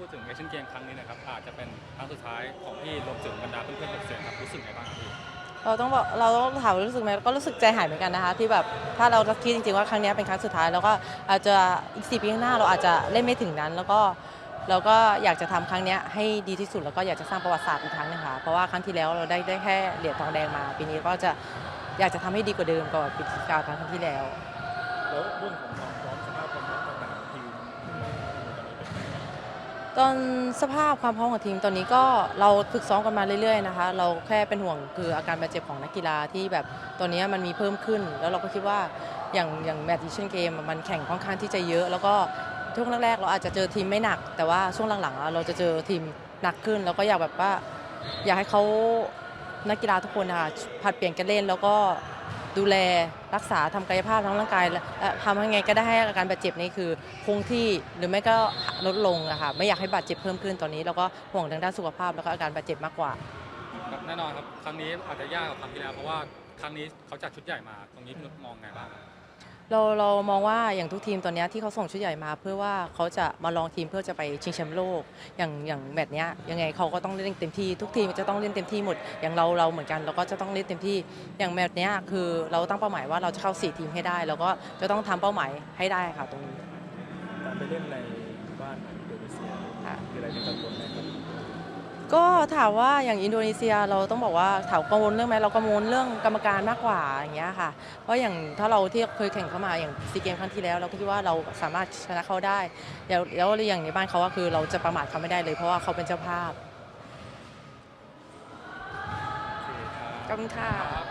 พูดถึงเอเชียนเกมครั้งนี้นะครับอาจจะเป็นครั้งสุดท้ายของพี่รวมถึงบรรดาเพื่อนๆเด็กเสียงครับรู้สึกไงบ้างครับพี่เราต้องบอกเราต้องถามว่ารู้สึกไหมก็รู้สึกใจหายเหมือนกันนะคะ ที่แบบถ้าเราคิดจริงๆว่าครั้งนี้เป็นครั้งสุดท้าย แล้วก็อาจจะอีกสี่ปีข้างหน้าเราอาจจะเล่นไม่ถึงนั้น แล้วก็เราก็อยากจะทำครั้งเนี้ยให้ดีที่สุดแล้วก็อยากจะสร้างประวัติศาสตร์อีกครั้งหนึงค่ะเพราะว่าครั้งที่แล้วเราได้ได้แค่เหรียญทองแดงมา ปีนี้ก็จะอยากจะทำให้ดีกว่าเดิมกว่าปีที่เก้าครั้งที่แล้วแล้วเรื่องของความพร้อมสภาพความพร้อมต่าง ตอนสภาพความพร้อมของทีมตอนนี้ก็เราฝึกซ้อมกันมาเรื่อยๆนะคะ เราแค่เป็นห่วงคืออาการบาดเจ็บของนักกีฬาที่แบบตอนนี้มันมีเพิ่มขึ้น แล้วเราก็คิดว่าอย่างอย่างแมตช์เอเชียนเกมมันแข่งค่อนข้างที่จะเยอะ แล้วก็ช่วงแรกๆ เราอาจจะเจอทีมไม่หนัก แต่ว่าช่วงหลังๆ เราจะเจอทีมหนักขึ้น แล้วก็อยากแบบว่าอยากให้เขานักกีฬาทุกคนนะคะผัดเปลี่ยนกันเล่นแล้วก็ ดูแลรักษาทำกายภาพทั้งร่างกายและทำยังไงก็ได้ให้อาการบาดเจ็บนี้คือคงที่หรือไม่ก็ลดลงอะค่ะไม่อยากให้บาดเจ็บเพิ่มขึ้นตอนนี้แล้วก็ห่วงทางด้านสุขภาพแล้วก็อาการบาดเจ็บมากกว่าแน่นอนครับครั้งนี้อาจจะยากกว่าครั้งที่แล้วเพราะว่าครั้งนี้เขาจัดชุดใหญ่มาตรงนี้มองไงบ้าง เราเรามองว่าอย่างทุกทีมตอนเนี้ยที่เขาส่งชุดใหญ่มาเพื่อว่าเขาจะมาลองทีมเพื่อจะไปชิงแชมป์โลก อย่างอย่างแมตช์เนี้ยยังไงเขาก็ต้องเล่นเต็มที่ทุกทีมจะต้องเล่นเต็มที่หมด อย่างเราเราเหมือนกันเราก็จะต้องเล่นเต็มที่ อย่างแมตช์เนี้ยคือเราตั้งเป้าหมายว่าเราจะเข้าสี่ทีมให้ได้ แล้วก็จะต้องทำเป้าหมายให้ได้ค่ะตรงนี้การไปเล่นในบ้านของอินโดนีเซียค่ะมีอะไรที่กังวลไหมครับ ก็ถามว่าอย่างอินโดนีเซียเราต้องบอกว่าถามกังวลเรื่องไหมเรากังวลเรื่องกรรมการมากกว่าอย่างเงี้ยค่ะ เพราะอย่างถ้าเราที่เคยแข่งเข้ามาอย่างซีเกมครั้งที่แล้ว เราก็คิดว่าเราสามารถชนะเขาได้แล้วแล้วอย่างในบ้านเขาก็คือเราจะประมาทเขาไม่ได้เลย เพราะว่าเขาเป็นเจ้าภาพโอเคครับขอบคุณค่ะครับ